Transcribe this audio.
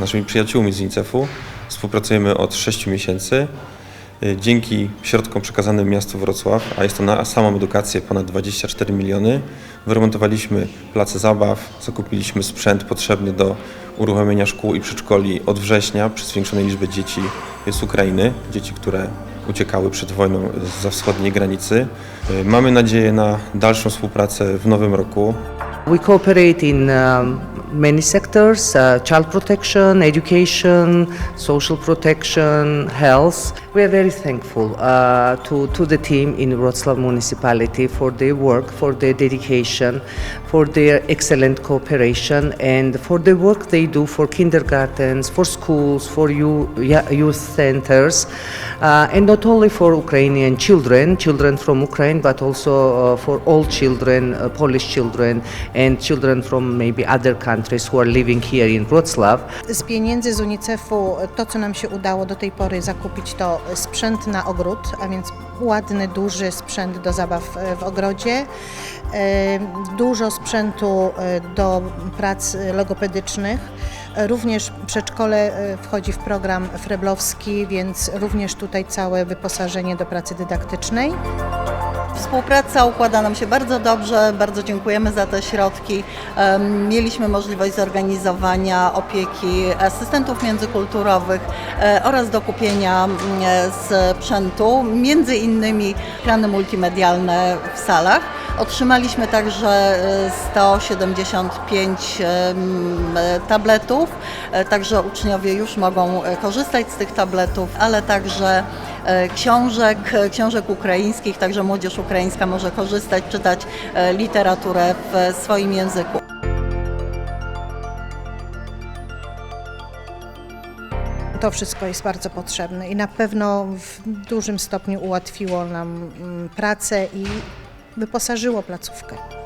naszymi przyjaciółmi z UNICEF-u. Współpracujemy od 6 miesięcy. Y, Dzięki środkom przekazanym miastu Wrocław, a jest to na samą edukację ponad 24 miliony, wyremontowaliśmy place zabaw, zakupiliśmy sprzęt potrzebny do uruchomienia szkół i przedszkoli od września przy zwiększonej liczbie dzieci z Ukrainy, dzieci, które uciekały przed wojną za wschodniej granicy. Y, Mamy nadzieję na dalszą współpracę w nowym roku. We cooperate in um, many sectors uh, child protection, education, social protection, health. We are very thankful uh, to, to the team in Wrocław municipality for their work, for their dedication, for their excellent cooperation, and for the work they do for kindergartens, for schools, for youth centers, uh, and not only for Ukrainian children, children from Ukraine, but also uh, for all children, uh, Polish children, and children from maybe other countries who are living here in Wrocław. Z pieniędzy z UNICEF-u to, co nam się udało do tej pory zakupić, to sprzęt na ogród, a więc ładny, duży sprzęt do zabaw e, w ogrodzie, e, dużo sprzętu e, do prac logopedycznych. Również przedszkole wchodzi w program freblowski, więc również tutaj całe wyposażenie do pracy dydaktycznej. Współpraca układa nam się bardzo dobrze, bardzo dziękujemy za te środki. Mieliśmy możliwość zorganizowania opieki asystentów międzykulturowych e, oraz dokupienia mm, e, sprzętu, między innymi ekrany multimedialne w salach. Otrzymaliśmy także e, 175 em, e, tabletów, także uczniowie już mogą korzystać z tych tabletów, ale także książek, e, książek ukraińskich, także młodzież ukraińska może korzystać, czytać e, literaturę w swoim języku. To wszystko jest bardzo potrzebne i na pewno w dużym stopniu ułatwiło nam mm, pracę i wyposażyło placówkę.